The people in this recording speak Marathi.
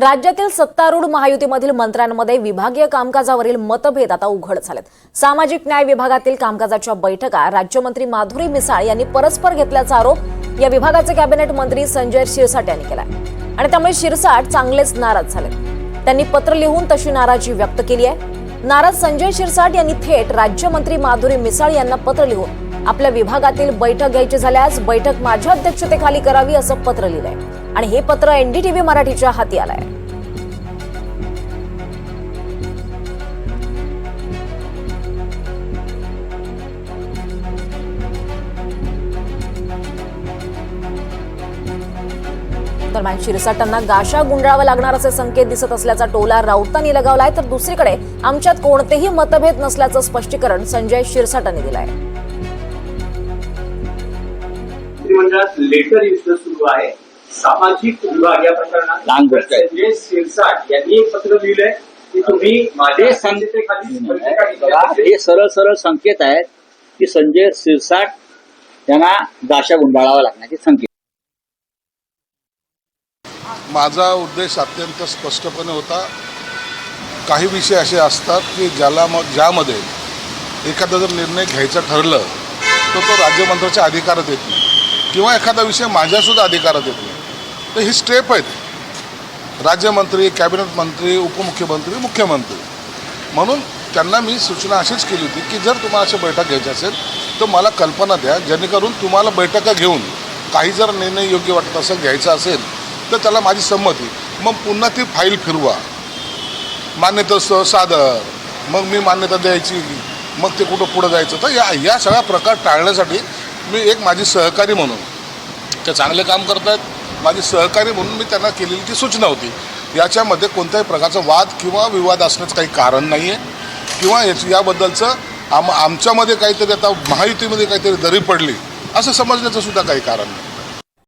राज्यातील सत्तारूढ महायुतीमधील मंत्र्यांमध्ये विभागीय कामकाजावरील मतभेद आता उघड झालेत. सामाजिक न्याय विभागातील कामकाजाच्या बैठका राज्यमंत्री माधुरी मिसाळ यांनी परस्पर घेतल्याचा आरोप या विभागाचे कॅबिनेट मंत्री संजय शिरसाट यांनी केला आणि त्यामुळे शिरसाट चांगलेच नाराज झाले त्यांनी पत्र लिहून तशी नाराजी व्यक्त केली आहे. नाराज संजय शिरसाट यांनी थेट राज्यमंत्री माधुरी मिसाळ यांना पत्र लिहून आपल्या विभागातील बैठक घ्यायची झाल्यास बैठक माझ्या अध्यक्षतेखाली करावी असं पत्र लिहिलंय. आणि हे पत्र एनडीटीव्ही मराठीच्या हाती आलंय. दरम्यान शिरसाटांना गाशा गुंडाळावा लागणार असे संकेत दिसत असल्याचा टोला राऊतांनी लगावलाय तर दुसरीकडे आमच्यात कोणतेही मतभेद नसल्याचं स्पष्टीकरण संजय शिरसाटांनी दिलं आहे मंत्रिमंडळात लेटर युद्ध सुरू आहे. सामाजिक विभाग या प्रकरणात शिरसाट यांनी एक पत्र लिहिलंय की तुम्ही माझ्या हे हे सरळ सरळ संकेत आहेत की संजय शिरसाट यांना गाशा गुंडाळावा लागण्याचे संकेत. माझा उद्देश अत्यंत स्पष्टपणे होता काही विषय असे असतात की ज्याला मग ज्यामध्ये एखादा जर निर्णय घ्यायचा ठरलं तर तो राज्यमंत्र्याच्या अधिकारात येत नाही. किंवा एखादा विषय माझ्यासुद्धा अधिकारात येत नाही. तर ही स्टेप आहेत. राज्यमंत्री कॅबिनेट मंत्री उपमुख्यमंत्री मुख्यमंत्री. म्हणून त्यांना मी सूचना अशीच केली होती की जर तुम्हाला अशी बैठक घ्यायची असेल तर मला कल्पना द्या. जेणेकरून तुम्हाला बैठका घेऊन काही जर निर्णय योग्य वाटत असेल घ्यायचा असेल तर त्याला माझी संमती. मग पुन्हा ती फाईल फिरवा. मान्यता सादर. मग मी मान्यता द्यायची. मग ते कुठं पुढं जायचं? तर या या सगळा प्रकार टाळण्यासाठी मी एक माझी सहकारी म्हणून. ते चांगले काम करत आहेत माझी सहकारी म्हणून मी त्यांना केलेली ती सूचना होती. याच्यामध्ये कोणत्याही प्रकारचा वाद किंवा विवाद असण्याचं काही कारण नाही आहे किंवा याची याबद्दलचं आम आमच्यामध्ये काहीतरी आता महायुतीमध्ये काहीतरी दरी पडली असं समजण्याचं सुद्धा काही कारण नाही.